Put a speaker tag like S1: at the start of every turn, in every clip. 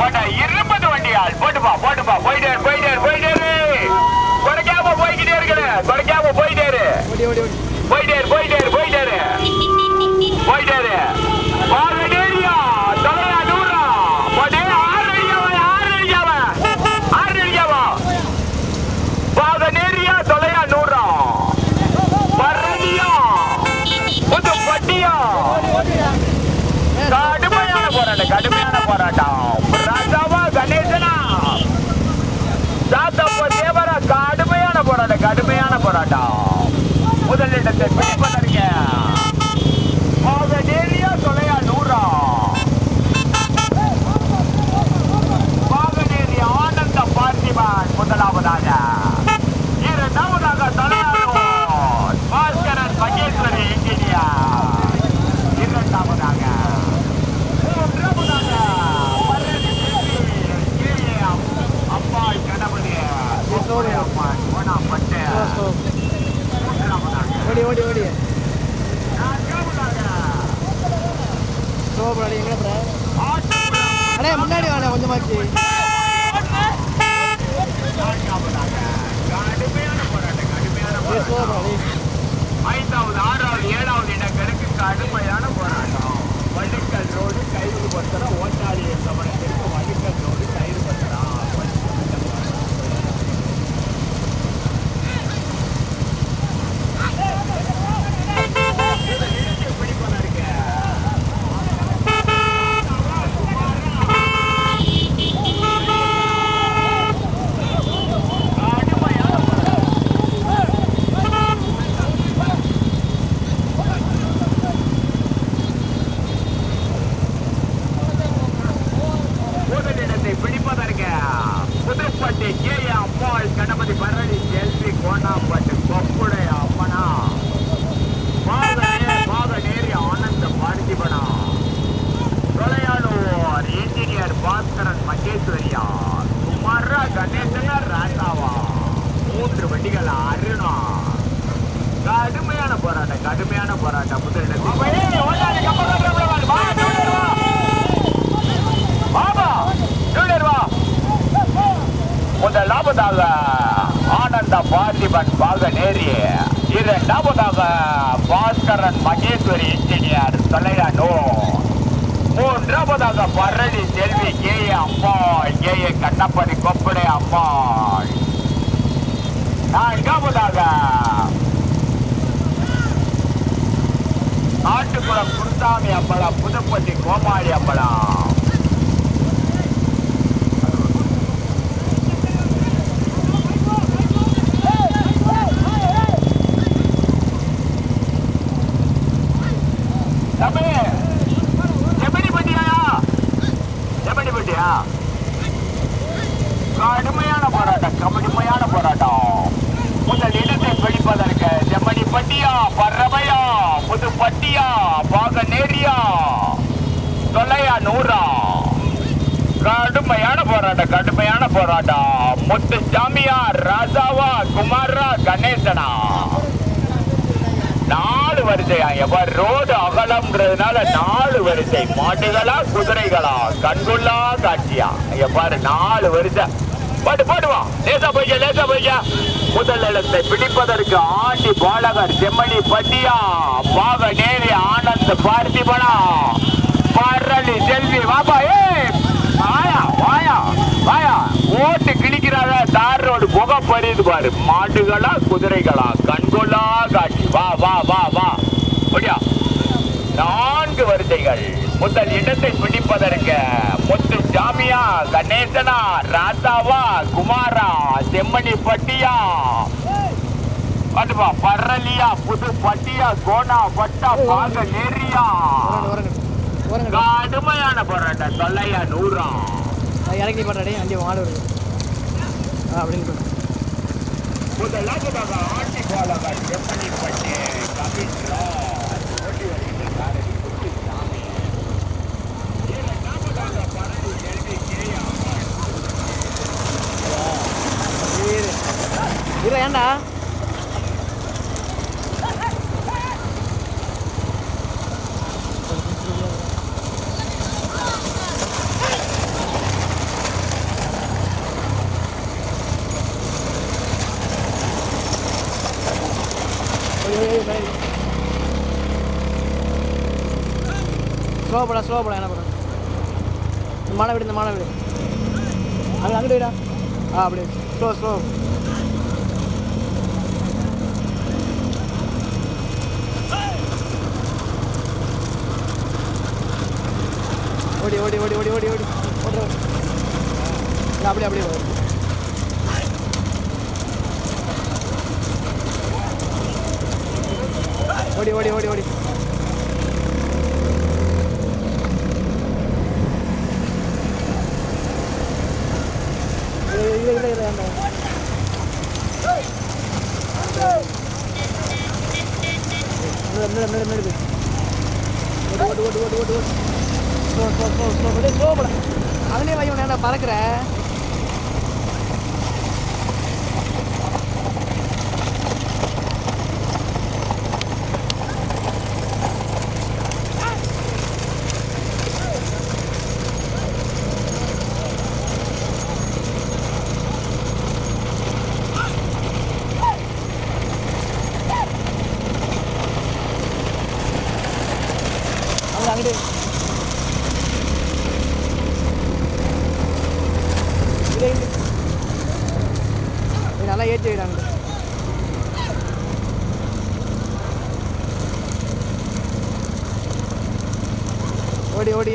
S1: போட்டா இருபது வண்டியால் போட்டுப்பா போட்டுப்பா போயிட்டே போயிட்டே போயிட்டே. குறைக்காம போய்கிட்டே இருக்கிற குறைக்காம போயிட்டே போயிட்டே போயிட்டே போயிட்டே. போயிட்டே அடியா, தொலையா, நூறா. போடு, ஆறு அடியாவா, ஆறு அடியாவா. ஆறு அடியாவா. பாத நேரியா, தொலையா, நூறா. பரணியா, புது பட்டியா. கடுமையான போராட்டம் கடுமையான போராட்டம் ராஜாவா கணேசனா சாத்தப்ப தேவரா கடுமையான போராட்டம் கடுமையான போராட்டம். முதலிடத்தை பிடிப்பதற்கு பாகநேரியா தொலையா நூறா பாகநேரி ஆனந்த பார்த்திபான் முதலாவதாக இரண்டாவதாக தலையாளர் பாஸ்கரன் மகேஸ்வரி இன்ஜினியர் இரண்டாவதாக மூன்றாவதாக பழனி தேவி, கீழே அம்பாள் கணபதி
S2: சோறு.
S1: அம்மாள் கோணாப்பட்டு
S2: ஸ்லோ ஸ்லோ
S1: மூன்றாவதாக
S2: ஓடி ஓடி பண்ணி எங்கே அண்ணே முன்னாடி வாண்ணே கொஞ்சமாச்சு
S1: ஐந்தாவது ஆறாவது ஏழாவது இடங்களுக்கு கடுமையான போராட்டம் வடுக்கல் ரோடு கயிறு பத்திரம் ஓட்டாளி சமணத்திற்கு வடுக்கல் ரோடு கயிறு பத்திரம் முதலிடத்தை பிடிப்பதற்கு புதுப்பட்டி கே அம்மாள் கணபதி பரணி செல்வி கோணாப்பட்டு கொப்புடை அம்மனா பாதநே பாதநேரி ஆனந்த பார்த்திபனா தொலையாளூர் இன்ஜினியர் பாஸ்கரன் மகேஸ்வரியா குமாரா கணேசன ராசாவா மூன்று வண்டிகள் அருணா கடுமையான போராட்டம் கடுமையான போராட்டம். முதலாவதாக ஆனந்த பார்த்திபன் பாக நேரி இரண்டாவதாக பாஸ்கரன் மகேஸ்வரி இன்ஜினியர் தொலையானோ மூன்றாவதாக Bharani Selvi K. A. Ammal K. A. கண்ணப்படி கொப்படை அம்மாள் நான்காவதாக காட்டுக்குளம் குருசாமி அம்பலம் புதுப்பட்டி கோமாளி அம்பலம் தம்பி, செம்மணிப்பட்டியா? செம்மணிப்பட்டியா? கடுமையான போராட்டம் கடுமையான போராட்டம் முதல் இடத்தை பிடிப்பதற்கு செம்மணி பட்டியா பறவையா புது பட்டியா பாக நேரியா தொலையா நூறா. கடுமையான போராட்டம் கடுமையான போராட்டம். முத்து சாமியா ராஜாவா குமாரா கணேசனா? நாலு வரிசையா எவர் ரோடு அகலம்ன்றதுனால நாலு வரிசை. மாட்டுகளா குதிரைகளா? கண்குள்ளா காட்சியா? எவ்வாறு நாலு வரிசை. பாட்டு பாடுவான் லேசா போய்க்க லேசா போய்க்க. முதல் இடத்தை பிடிப்பதற்கு ஆண்டி பாலகர் செம்மணி பட்டியா பாக நேரி ஆனந்த் பார்த்திபனா. பரளி செல்வி. வாப்பா ஏ வாயா வாயா வாயா. ஓட்டு கிழிக்கிறாங்க தார் ரோடு புகை பறியுது பாரு. மாடுகளா குதிரைகளா கண்கொள்ளா காட்சி. வா வா வா வா. முடியா நான்கு வரிசைகள் முதல் இடத்தை பிடிப்பதற்கு முத்து ஜாமியா கணேசனா ராசாவா குமாரா செம்மணி பட்டியா. பாட்டுப்பா பரளியா புது பட்டியா கோனா பட்டா பாக நெறியா கடுமையான போராட்டம். தொல்லையா நூறா
S2: இறக்கி பண்ணுறே வண்டி மாடு வருது அப்படின்னு
S1: முதலாவதாக ஆட்சி பாலகர் செம்மணி பட்டி கபிட்ரா ஓட்டி வருகின்றார்
S2: ஸ்லோவாக போகலாம் என்ன பண்ணுறேன் இந்த மாலை விடு இந்த மாலை விடு. அங்கே அங்கிட்டு விடா. ஆ அப்படி ஸ்லோ ஸ்லோ ஓடி ஓடி ஓடி ஓடி ஓடி ஓடி. ஓடுற. இல்லை அப்படியே அப்படியே ஓடு. ஓடி ஓடி ஓடி ஓடி இது இது இது இது அந்த முன்னாடி முன்னாடி முன்னாடி போய் ஓட்டு ஓட்டு ஓட்டு ஓட்டு ஓட்டு ஓட்டு ஓட்டு ஓட்டு ஓட்டு ஓட்டு ஓட்டு ஓட்டு ஓட்டு வை చాలా ఏజ్ చేయడానికి ഓടി ഓടി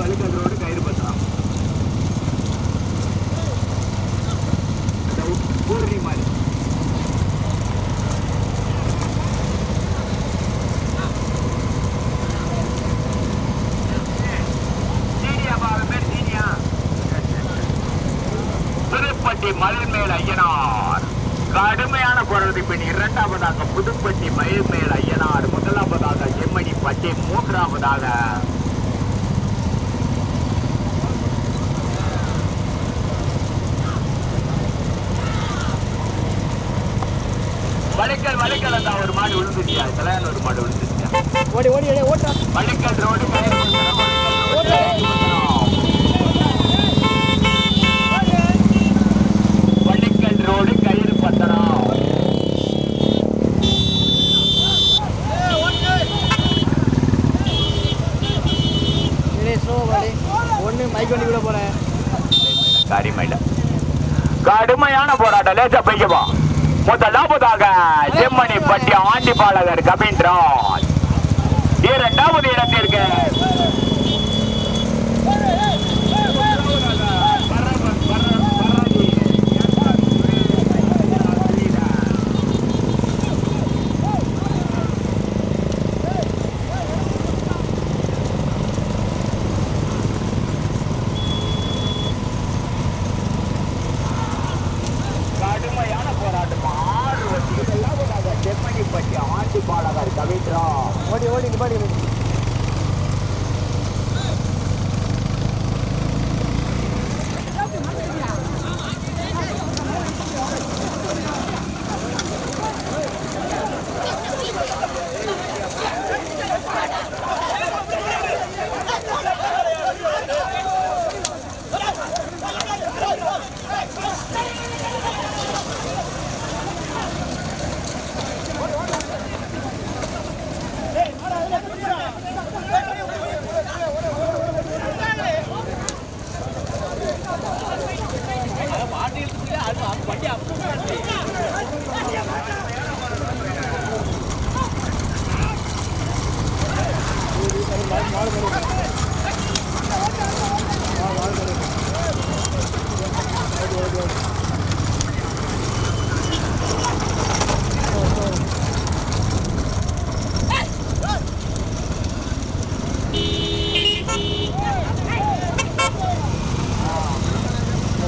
S1: வழுக்கல் ரோடு கயிறு பத்தலாம். இந்த மாதிரி. திருப்பட்டி மயில்மேல் ஐயனார். கடுமையான குரல் பின் இரண்டாவதாக புதுப்பட்டி மயில்மேல் ஐயனார். முதலாவதாக எம்மணி பட்டி மூன்றாவதாக வளைக்கல் வளைக்கல் அந்த ஒரு மாடு விழுந்துட்டியா? கல்யாணம் ஒரு மாடு விழுந்துட்டியா?
S2: ஓடி ஓடி ஓடி ஓட்டுறா
S1: வளைக்கல் ரோடு வளைக்கல் ரோடு கயிறு
S2: பாடி ஒன்று மைக் வண்டி விட போகிறேன்
S1: கரிமையில கடுமையான போராட்டம். லேசா பையவா முதலாவதாக செம்மணி பட்டி ஆண்டிபாலகர் கபின்ராஜ் இரண்டாவது இடத்திற்கு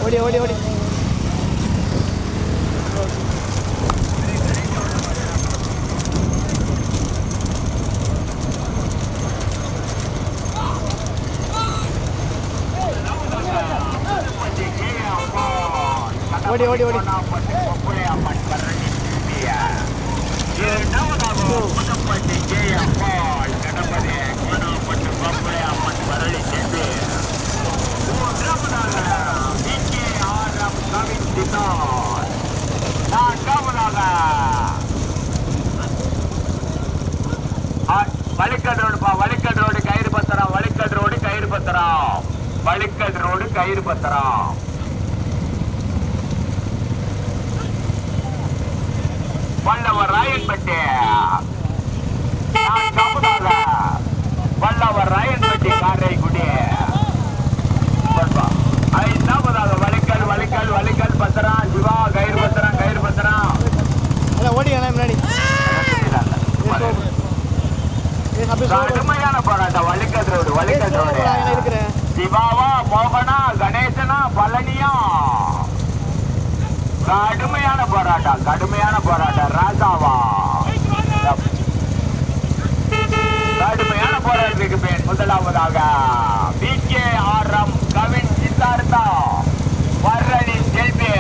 S2: ஓடி ஓடி ஓடி ஓடி ஓடி ஓடி.
S1: வழிக்கல் ரோடுப்பா வழிக்கல் ரோடு கயிறு பத்திரம் வழிக்கல் ரோடு கயிறு பத்திரம். வழிக்கல் ரோடு கயிறு பத்திரம். வல்லவர் ராயன்பட்டி. வல்லவர் ராயன்பட்டி காரைக்குடி ஐந்தாவதாக வலிக்கல் வலிக்கல் வலிக்கல் பத்திரம் சிவா கயிறு பத்திரம் கயிறு பத்திரம்.
S2: ஓடி முன்னாடி.
S1: கடுமையான போராட்டம் வலிக்கல் ரோடு வலிக்கல் ரோடு. சிவாவா மோகனா கணேசனா பழனியா? கடுமையான போராட்டம் கடுமையான போராட்டம். ராசாவா கடுமையான போராட்டத்துக்கு பேர் முதலாவதாக P K R M Kavin Siddhartha வர்ரணி Selvi.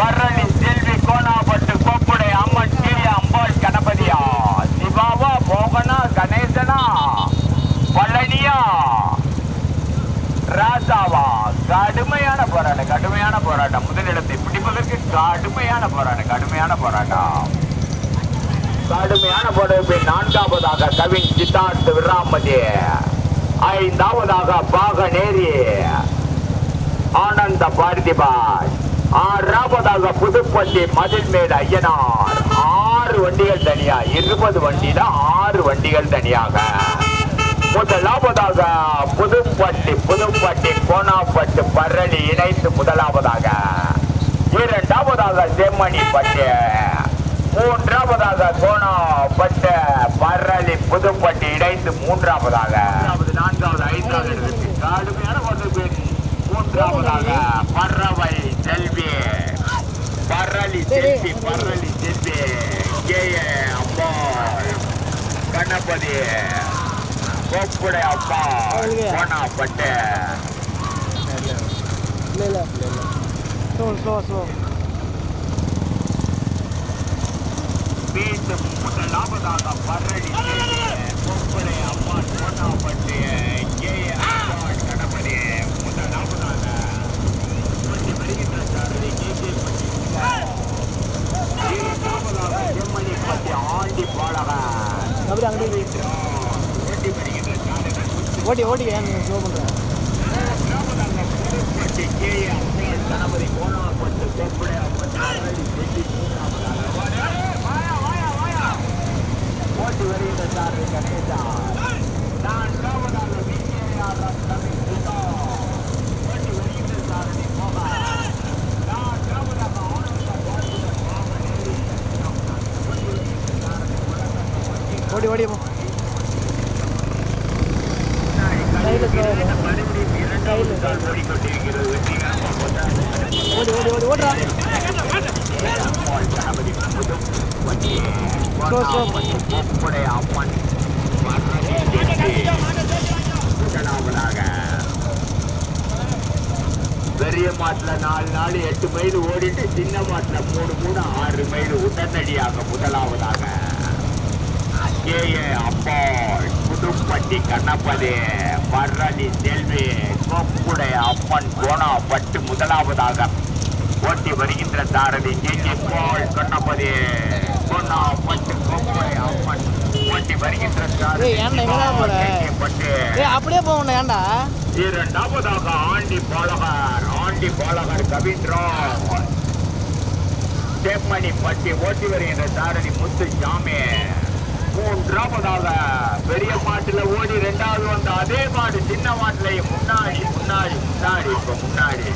S1: வர்ரணி Selvi Konapattu Koppudai Amman கீழே அம்பாள் கணபதியா? சிவாவா மோகனா கணேசனா? பழனியா? ராசாவா கடுமையான கடுமையான போராட்டம். முதலிடத்தை பிடிப்பதற்கு கடுமையான போராட்டம் கடுமையான போராட்டம். கடுமையான போராட்டம் நான்காவதாக கவின் சித்தார்த் விராமதி ஐந்தாவதாக பாகநேரி ஆனந்த பார்த்திபாய் ஆறாவதாக புதுப்பட்டி மதில்மேடு ஐயனார். ஆறு வண்டிகள் தனியா இருபது வண்டியில ஆறு வண்டிகள் தனியாக. முதலாவதாக புதுப்பட்டி புதுப்பட்டி கோணாப்பட்டு பரளி இணைத்து முதலாவதாக. இரண்டாவதாக செம்மணி பட்டு மூன்றாவதாக கோணாப்பட்டு பரளி புதுப்பட்டி இணைத்து மூன்றாவதாக. நான்காவது ஐந்தாவது கடுமையான ஒரு பேர் மூன்றாவதாக பறவை செல்வி. பரளி செல்வி பரளி செல்வி. கே அம்மா கணபதி. கோப்புடை அப்பா. கோணாப்பட்டு
S2: இல்லை இல்லை ஸ்லோ ஸ்லோ ஸ்லோ
S1: மீண்டும் முதலாவதாக பரளி செல்வி கோப்புடை அப்பா கோணாப்பட்டு கே அம்மா கணபதி முதலாவதாக வருகின்ற சாரதி கே கே இரண்டாவதாக செம்மணி பட்டி ஆண்டி பாலகன்
S2: அப்படி அங்கே
S1: ஓட்டி வருகின்ற சாரதி
S2: ஓடி ஓடி ஏன் ஸ்லோ பண்ணுறேன்
S1: புதுப்பட்டி கே அம்மாள் கணபதி கோணாப்பட்டு கோப்புடை ஏன் பரளி செல்வி ஓட்டி வருகின்ற சாரதி கணேசா நான்காவதாக விஜயார் தமிழ் ஓட்டி வருகின்ற சாரதி மோகன்
S2: ஓடி ஓடி போ. ஓடுறா
S1: அம்மன் பெரிய மாட்டுல நாலு நாள் எட்டு மைல் ஓடிட்டு சின்ன மாட்டில் மூணு மூணு ஆறு மைல் உடனடியாக முதலாவதாக கேஏ அப்பா புதுப்பட்டி கண்ணப்பதி பரணி செல்வி கோப்புடைய அம்மன் கோணாப்பட்டு முதலாவதாக. ஓட்டி வருகின்ற தாரதி கே கே பால் கண்ணப்பதி கோணாப்பட்டு கோப்புடைய அம்மன். ஓட்டி வருகின்ற தாரதி? பட்டு
S2: அப்படியே போகணும் ஏன்டா?
S1: இரண்டாவதாக ஆண்டி பாலகர். ஆண்டி பாலகர் கவிந்திரன் செம்மணி பட்டி ஓட்டி வருகின்ற சாரதி முத்து சாமி மூன்றாவதாக பெரிய மாட்டுல ஓடி ரெண்டாவது வந்த அதே மாடு சின்ன மாட்டுலயும் முன்னாடி முன்னாடி முன்னாடி இப்ப முன்னாடி.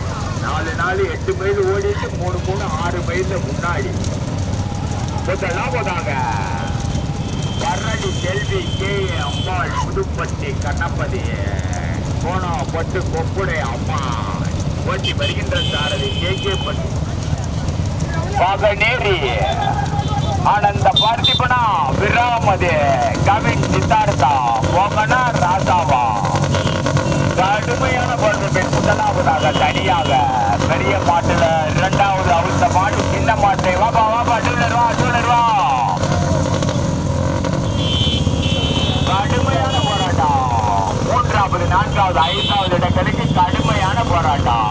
S1: நாலு நாலு எட்டு மைல் ஓடிட்டு மூணு மூணு ஆறு மைல்ல முன்னாடி. முதலாவதாக பரணி செல்வி கே. அம்மாள் புதுப்பட்டி கண்ணப்பதி. கோணம் பட்டு கொப்புடை அம்மா. ஓட்டி வருகின்ற சாரதி கே. பட்டு. பாகநேரி ஆனந்த பார்த்திபனா விராமது கவின் சித்தார்த்தா போகனா ராசாவா. கடுமையான பொருட்கள் முதலாவதாக தனியாக பெரிய மாட்டுல இரண்டாவது அவுத்த மாடு சின்ன மாட்டை வாபா வாபா டூலர் வா. கடுமையான போராட்டம். மூன்றாவது நான்காவது ஐந்தாவது இடங்களுக்கு கடுமையான போராட்டம்.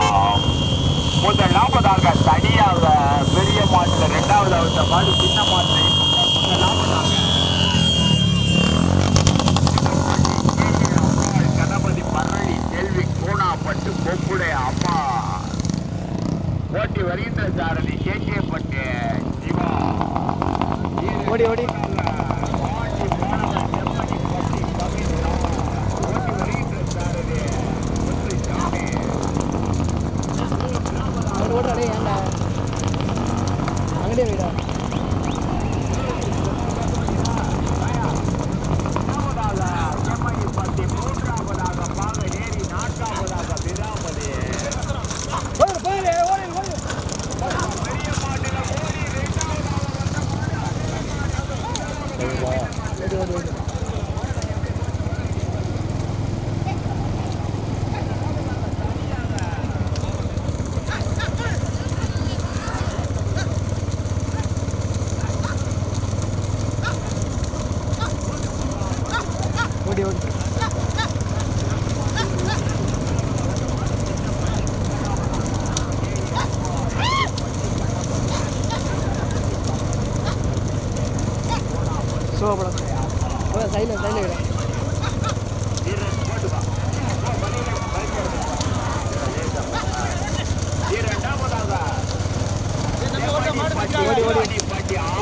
S1: முதலாவதாக தனியாக இரண்டாவது பாடி மாடு சின்ன மாட்டை முதலாவதாக கணபதி பரணி செல்வி கோணாப்பட்டு அம்மா ஓட்டி வருகின்ற சாரதி கேகேப்பட்டு சிவா.
S2: ஓடி ஓடி
S1: ஓட்டி போனவன் செம்மணி பட்டி கவிதா. ஓட்டி வருகின்ற சாரதி முத்துசாமி.
S2: அவர் ஓடுறாடே ஏன்டா அங்கடே போயிடா
S1: இரண்டாவதாக செம்மணி பட்டி, மூன்றாவதாக பாகநேரி, நான்காவதாக விராமதி.
S2: ஓடு போயிடு ஓடு ஓடு
S1: பெரிய மாட்டில ஓடி
S2: ஓடு ஓடு ஓடு ஓடி ஓடி சோபடம் சைடில் சைடில் விட ஓடி ஓடி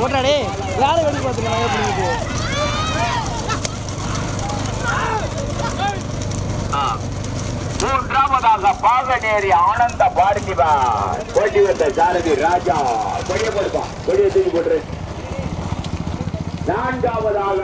S2: ஓடுறாடே வேலை வெடி பார்த்துக்கலாம் எப்படி
S1: மூன்றாவதாக பாகநேரி ஆனந்த பார்த்திபா கொடி வந்த சாரதி ராஜா. கொடிய போடுப்பா கொடிய தூக்கி போட்டுரு. நான்காவதாக